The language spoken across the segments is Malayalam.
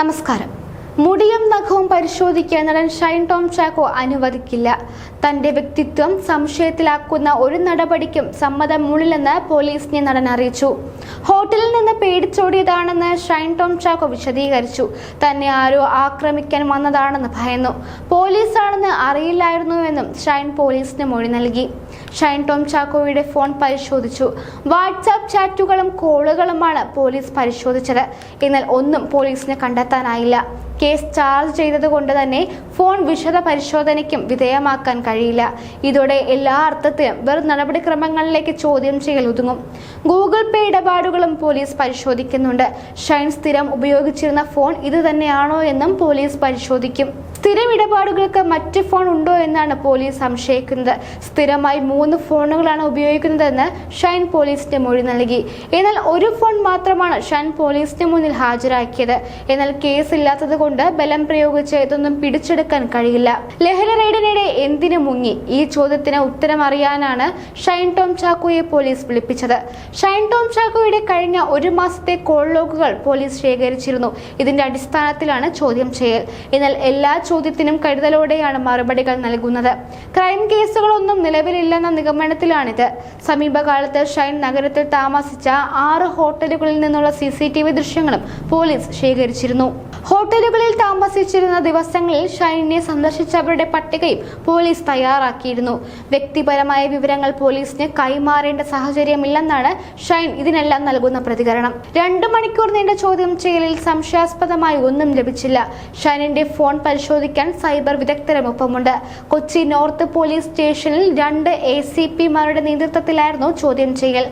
നമസ്കാരം. മുടിയും നഖവും പരിശോധിക്കാൻ നടൻ ഷൈൻ ടോം ചാക്കോ അനുവദിക്കില്ല. തന്റെ വ്യക്തിത്വം സംശയത്തിലാക്കുന്ന ഒരു നടപടിക്കും സമ്മതമുള്ളില്ലെന്ന് പോലീസിനെ നടൻ അറിയിച്ചു. ഹോട്ടലിൽ നിന്ന് പേടിച്ചോടിയതാണെന്ന് ഷൈൻ ടോം ചാക്കോ വിശദീകരിച്ചു. തന്നെ ആരോ ആക്രമിക്കാൻ വന്നതാണെന്ന് ഭയന്നു പോലീസാണെന്ന് അറിയില്ലായിരുന്നുവെന്നും ഷൈൻ പോലീസിന് മൊഴി നൽകി. ഷൈൻ ടോം ചാക്കോയുടെ ഫോൺ പരിശോധിച്ചു. വാട്സാപ്പ് ചാറ്റുകളും കോളുകളുമാണ് പോലീസ് പരിശോധിച്ചത്. എന്നാൽ ഒന്നും പോലീസിനെ കണ്ടെത്താനായില്ല. കേസ് ചാർജ് ചെയ്തതുകൊണ്ട് തന്നെ ഫോൺ വിശദ പരിശോധനയ്ക്കും വിധേയമാക്കാൻ കഴിയില്ല. ഇതോടെ എല്ലാ അർത്ഥത്തിലും വെറും നടപടിക്രമങ്ങളിലേക്ക് ചോദ്യം ചെയ്യൽ ഒതുങ്ങും. ഗൂഗിൾ പേ ഇടപാടുകളും പോലീസ് പരിശോധിക്കുന്നുണ്ട്. ഷൈൻ സ്ഥിരം ഉപയോഗിച്ചിരുന്ന ഫോൺ ഇത് തന്നെയാണോ എന്നും പോലീസ് പരിശോധിക്കും. സ്ഥിരം ഇടപാടുകൾക്ക് മറ്റ് ഫോൺ ഉണ്ടോ എന്നാണ് പോലീസ് സംശയിക്കുന്നത്. സ്ഥിരമായി മൂന്ന് ഫോണുകളാണ് ഉപയോഗിക്കുന്നതെന്ന് ഷൈൻ പോലീസിന്റെ മൊഴി നൽകി. എന്നാൽ ഒരു ഫോൺ മാത്രമാണ് ഷൈൻ പോലീസിന് മുന്നിൽ ഹാജരാക്കിയത്. എന്നാൽ കേസ് ഇല്ലാത്തത് കൊണ്ട് ബലം പ്രയോഗിച്ച് ഇതൊന്നും പിടിച്ചെടുക്കാൻ കഴിയില്ല. ലഹരി റെയ്ഡിനിടെ എന്തിനു മുങ്ങി? ഈ ചോദ്യത്തിന് ഉത്തരം അറിയാനാണ് ഷൈൻ ടോം ചാക്കോയെ പോലീസ് വിളിപ്പിച്ചത്. ഷൈൻ ടോം ചാക്കോയുടെ കഴിഞ്ഞ ഒരു മാസത്തെ കോൾ ലോഗുകൾ പോലീസ് ശേഖരിച്ചിരുന്നു. ഇതിന്റെ അടിസ്ഥാനത്തിലാണ് ചോദ്യം ചെയ്യൽ. എന്നാൽ എല്ലാ ചോദ്യത്തിനും കരുതലോടെയാണ് മറുപടികൾ നൽകുന്നത്. ക്രൈം കേസുകളൊന്നും നിലവിലില്ലെന്ന നിഗമനത്തിലാണിത്. സമീപകാലത്ത് ഷൈൻ നഗരത്തിൽ താമസിച്ച ആറ് ഹോട്ടലുകളിൽ നിന്നുള്ള സി ദൃശ്യങ്ങളും പോലീസ് ശേഖരിച്ചിരുന്നു. ഹോട്ടലുകളിൽ താമസിച്ചിരുന്ന ദിവസങ്ങളിൽ ഷൈനിനെ സന്ദർശിച്ചവരുടെ പട്ടികയും പോലീസ് തയ്യാറാക്കിയിരുന്നു. വ്യക്തിപരമായ വിവരങ്ങൾ പോലീസിന് കൈമാറേണ്ട സാഹചര്യമില്ലെന്നാണ് ഷൈൻ ഇതിനെല്ലാം നൽകുന്ന പ്രതികരണം. രണ്ടു മണിക്കൂർ നീണ്ട ചോദ്യം ചെയ്യലിൽ സംശയാസ്പദമായി ഒന്നും ലഭിച്ചില്ല. ഷൈനിന്റെ ഫോൺ പരിശോധിക്കാൻ സൈബർ വിദഗ്ധരും ഒപ്പമുണ്ട് കൊച്ചി നോർത്ത് പോലീസ് സ്റ്റേഷനിൽ രണ്ട് എ സി പിമാരുടെ നേതൃത്വത്തിലായിരുന്നു ചോദ്യം ചെയ്യൽ.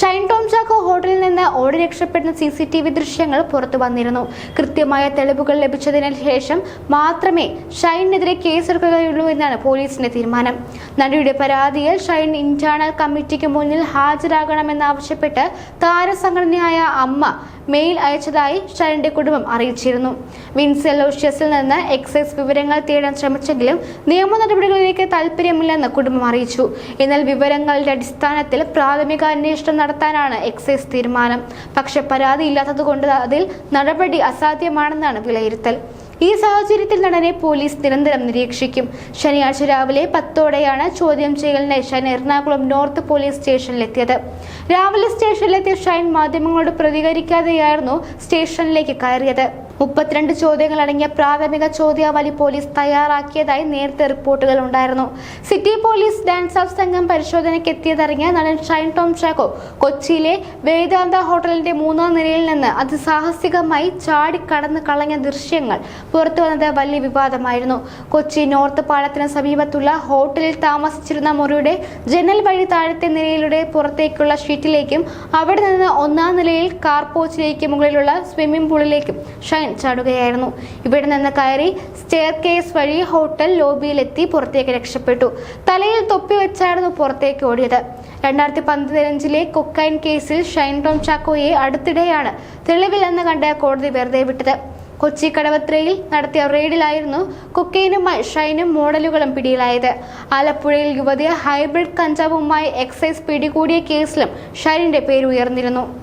ഷൈൻ ടോം ചാക്കോ ഹോട്ടലിൽ നിന്ന് ഓടി രക്ഷപ്പെടുന്ന സി സി ടി വി ദൃശ്യങ്ങൾ പുറത്തു വന്നിരുന്നു. കൃത്യമായ തെളിവുകൾ ലഭിച്ചതിന് ശേഷം മാത്രമേ ഷൈനെതിരെ കേസെടുക്കുകയുള്ളൂ എന്നാണ് പോലീസിന്റെ തീരുമാനം. നടിയുടെ പരാതിയിൽ ഷൈൻ ഇന്റേണൽ കമ്മിറ്റിക്ക് മുന്നിൽ ഹാജരാകണമെന്നാവശ്യപ്പെട്ട് താരസംഘടനയായ അമ്മ മെയിൽ അയച്ചതായി ഷൈനിന്റെ കുടുംബം അറിയിച്ചിരുന്നു. വിൻസ് എലോഷ്യസിൽ നിന്ന് എക്സൈസ് വിവരങ്ങൾ തേടാൻ ശ്രമിച്ചെങ്കിലും നിയമ നടപടികളിലേക്ക് താല്പര്യമില്ലെന്ന് കുടുംബം അറിയിച്ചു. എന്നാൽ വിവരങ്ങളുടെ അടിസ്ഥാനത്തിൽ പ്രാഥമിക അന്വേഷണം നടത്താനാണ് എക്സൈസ് തീരുമാനം. പക്ഷെ പരാതി ഇല്ലാത്തതുകൊണ്ട് അതിൽ നടപടി അസാധ്യമാണെന്നാണ് വിലയിരുത്തൽ ഈ സാഹചര്യത്തിൽ നടനെ പോലീസ് നിരന്തരം നിരീക്ഷിക്കും. ശനിയാഴ്ച രാവിലെ പത്തോടെയാണ് ചോദ്യം ചെയ്യലിന് ഷൈൻ എറണാകുളം നോർത്ത് പോലീസ് സ്റ്റേഷനിലെത്തിയത്. രാവിലെ സ്റ്റേഷനിലെത്തിയ ഷൈൻ മാധ്യമങ്ങളോട് പ്രതികരിക്കാതെയായിരുന്നു സ്റ്റേഷനിലേക്ക് കയറിയത്. മുപ്പത്തിരണ്ട് ചോദ്യങ്ങൾ അടങ്ങിയ പ്രാഥമിക ചോദ്യാവലി പോലീസ് തയ്യാറാക്കിയതായി നേരത്തെ റിപ്പോർട്ടുകൾ ഉണ്ടായിരുന്നു. സിറ്റി പോലീസ് ഡാൻസ് ഓഫ് സംഘം പരിശോധനയ്ക്ക് എത്തിയതറിഞ്ഞ നടൻ ഷൈൻ ടോം ചാക്കോ കൊച്ചിയിലെ വേദാന്ത ഹോട്ടലിന്റെ മൂന്നാം നിലയിൽ നിന്ന് അതിസാഹസികമായി ചാടിക്കടന്ന് കളഞ്ഞ ദൃശ്യങ്ങൾ പുറത്തു വന്നത് വലിയ വിവാദമായിരുന്നു. കൊച്ചി നോർത്ത് പാലത്തിന് സമീപത്തുള്ള ഹോട്ടലിൽ താമസിച്ചിരുന്ന മുറിയുടെ ജനൽ വഴി താഴത്തെ നിലയിലൂടെ പുറത്തേക്കുള്ള ഷീറ്റിലേക്കും അവിടെ നിന്ന് ഒന്നാം നിലയിൽ കാർ പോച്ചിലേക്ക് മുകളിലുള്ള സ്വിമ്മിംഗ് പൂളിലേക്കും ഷൈൻ ചാടുകയായിരുന്നു. ഇവിടെ നിന്ന് കയറി സ്റ്റെയർ കേസ് വഴി ഹോട്ടൽ ലോബിയിലെത്തി പുറത്തേക്ക് രക്ഷപ്പെട്ടു. തലയിൽ തൊപ്പി വെച്ചായിരുന്നു പുറത്തേക്ക് ഓടിയത്. രണ്ടായിരത്തി പതിനഞ്ചിലെ കൊക്കൈൻ കേസിൽ ഷൈൻ ടോം ചാക്കോയെ അടുത്തിടെയാണ് തെളിവില്ലെന്ന് കണ്ട കോടതി വെറുതെ വിട്ടത്. കൊച്ചി കടവത്രയിൽ നടത്തിയ റെയ്ഡിലായിരുന്നു കൊക്കൈനുമായി ഷൈനും മോഡലുകളും പിടിയിലായത്. ആലപ്പുഴയിൽ യുവതിയെ ഹൈബ്രിഡ് കഞ്ചാവുമായി എക്സൈസ് പിടികൂടിയ കേസിലും ഷൈനിന്റെ പേര് ഉയർന്നിരുന്നു.